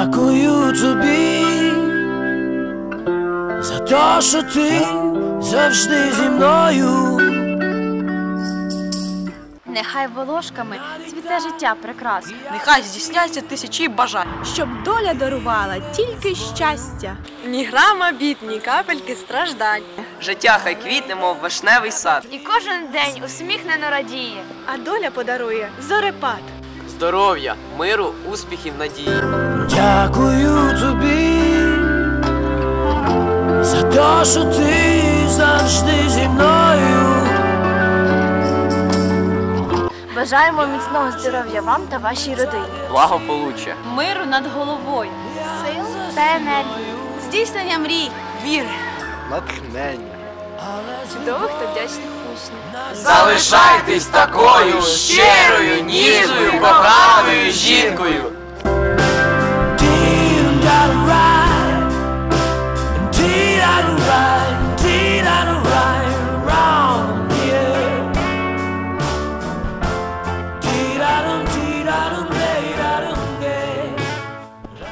Дякую тобі за те, що ти завжди зі мною. Нехай волошками цвіте життя прекрасно. Нехай здійсняться тисячі бажань. щоб доля дарувала тільки щастя. Ні грама бід, ні капельки страждань. Життя хай квітне, мов вишневий сад. І кожен день усміхнено радіє. А доля подарує зорепад. Здоров'я, миру, успіхів, надії. Дякую тобі за те, що ти завжди зі мною. Бажаємо міцного здоров'я вам та вашій родині. Благополуччя. Миру над головою. Сил та енергії. Здійснення мрій. Віри. натхнення. Чудових та вдячних учнів. Залишайтесь такою щирою, ніжною, коханою жінкою.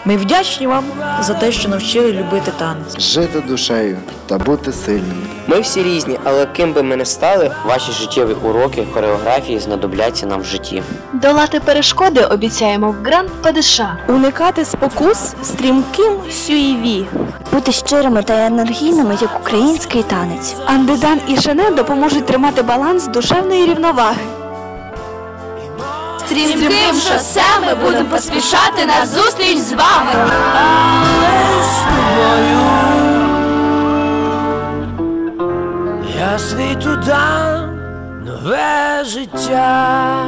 Ми вдячні вам за те, що навчили любити танець. Жити душею та бути сильним. Ми всі різні, але ким би ми не стали, ваші життєві уроки, хореографії знадобляться нам в житті. Долати перешкоди обіцяємо в Гранд ПДШ. Уникати спокус стрімким сюєві. Бути щирими та енергійними, як український танець. Андедан і Шене допоможуть тримати баланс душевної рівноваги. Стрімким шосе ми будемо поспішати на зустріч з вами. Але з тобою я світу дам нове життя.